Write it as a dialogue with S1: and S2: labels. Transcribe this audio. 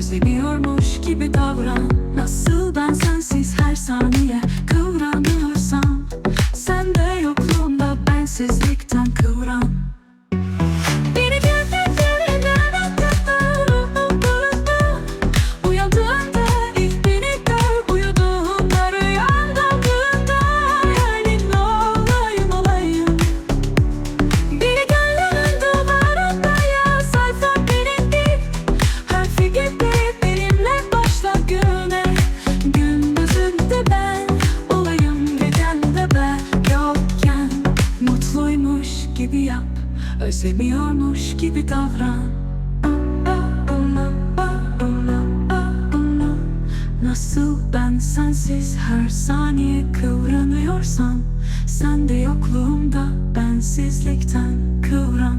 S1: Özlemiyormuş gibi davran. Nasıl ben sensiz her saniye kıvranıyorsam Sen de yokluğunda bensizlikten kıvran gibi yap Özlemiyormuş gibi davran. Nasıl ben sensiz her saniye kıvranıyorsam Sen de yokluğumda bensizlikten kıvran